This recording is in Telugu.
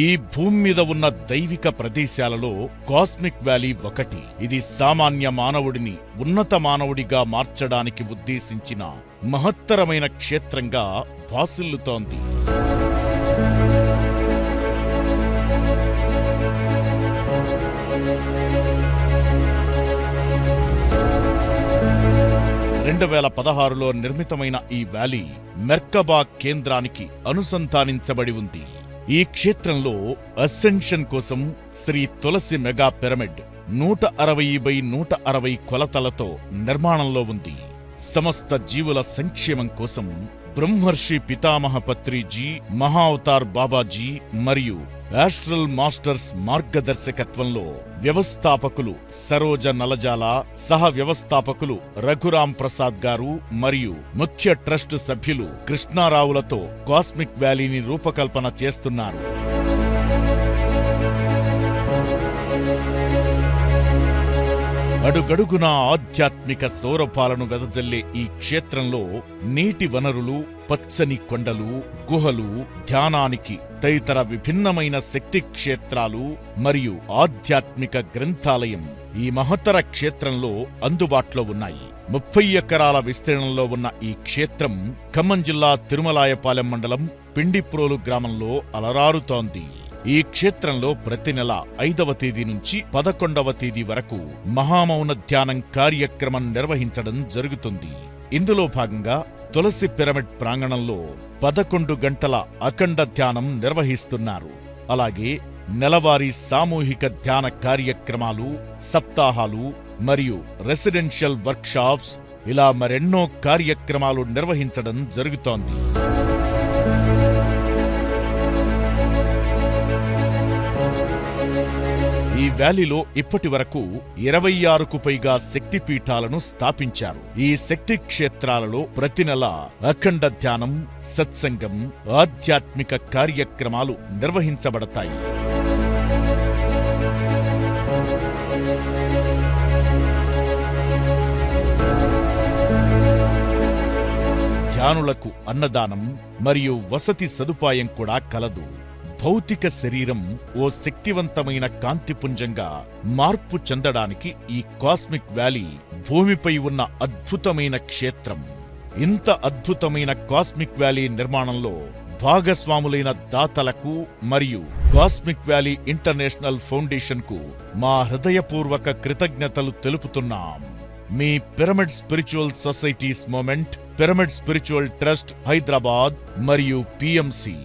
ఈ భూమి మీద ఉన్న దైవిక ప్రదేశాలలో కాస్మిక్ వ్యాలీ ఒకటి. ఇది సామాన్య మానవుడిని ఉన్నత మానవుడిగా మార్చడానికి ఉద్దేశించిన మహత్తరమైన క్షేత్రంగా భాసిల్లుతోంది. రెండు వేల పదహారులో నిర్మితమైన ఈ వ్యాలీ మెర్కబా కేంద్రానికి అనుసంధానించబడి ఉంది. ఈ క్షేత్రంలో అసెన్షన్ కోసం శ్రీ తులసి మెగా పిరమిడ్ నూట అరవై బై నూట అరవై కొలతలతో నిర్మాణంలో ఉంది. సమస్త జీవుల సంక్షేమం కోసం బ్రహ్మర్షి పితామహ పత్రిజీ మహావతార్ బాబాజీ మరియు ఆస్ట్రల్ మాస్టర్స్ మార్గదర్శకత్వంలో వ్యవస్థాపకులు సరోజ నలజాల సహ వ్యవస్థాపకులు రఘురాం ప్రసాద్ గారు మరియు ముఖ్య ట్రస్ట్ సభ్యులు కృష్ణారావులతో కాస్మిక్ వ్యాలీని రూపకల్పన చేస్తున్నారు. అడుగడుగునా ఆధ్యాత్మిక సౌరభాలను వెదజల్లే ఈ క్షేత్రంలో నీటి వనరులు పచ్చని కొండలు గుహలు ధ్యానానికి తదితర విభిన్నమైన శక్తి క్షేత్రాలు మరియు ఆధ్యాత్మిక గ్రంథాలయం ఈ మహత్తర క్షేత్రంలో అందుబాటులో ఉన్నాయి. ముప్పై ఎకరాల విస్తీర్ణంలో ఉన్న ఈ క్షేత్రం ఖమ్మం జిల్లా తిరుమలాయపాలెం మండలం పిండిప్రోలు గ్రామంలో అలరారుతోంది. ఈ క్షేత్రంలో ప్రతి నెల ఐదవ తేదీ నుంచి పదకొండవ తేదీ వరకు మహామౌన ధ్యానం కార్యక్రమం నిర్వహించడం జరుగుతుంది. ఇందులో భాగంగా తులసి పిరమిడ్ ప్రాంగణంలో పదకొండు గంటల అఖండ ధ్యానం నిర్వహిస్తున్నారు. అలాగే నెలవారీ సామూహిక ధ్యాన కార్యక్రమాలు సప్తాహాలు మరియు రెసిడెన్షియల్ వర్క్షాప్స్ ఇలా మరెన్నో కార్యక్రమాలు నిర్వహించడం జరుగుతోంది. ఈ వ్యాలీలో ఇప్పటి వరకు ఇరవై ఆరుకు పైగా శక్తి పీఠాలను స్థాపించారు. ఈ శక్తి క్షేత్రాలలో ప్రతి నెల అఖండ ధ్యానం సత్సంగం ఆధ్యాత్మిక కార్యక్రమాలు నిర్వహించబడతాయి. ధ్యానులకు అన్నదానం మరియు వసతి సదుపాయం కూడా కలదు. భౌతిక శరీరం ఓ శక్తివంతమైన కాంతిపుంజంగా మార్పు చెందడానికి ఈ కాస్మిక్ వ్యాలీ భూమిపై ఉన్న అద్భుతమైన క్షేత్రం. ఇంత అద్భుతమైన కాస్మిక్ వ్యాలీ నిర్మాణంలో భాగస్వాములైన దాతలకు మరియు కాస్మిక్ వ్యాలీ ఇంటర్నేషనల్ ఫౌండేషన్కు మా హృదయపూర్వక కృతజ్ఞతలు తెలుపుతున్నాం. మీ pyramid spiritual societies movement pyramid spiritual trust Hyderabad మరియు పిఎంసి.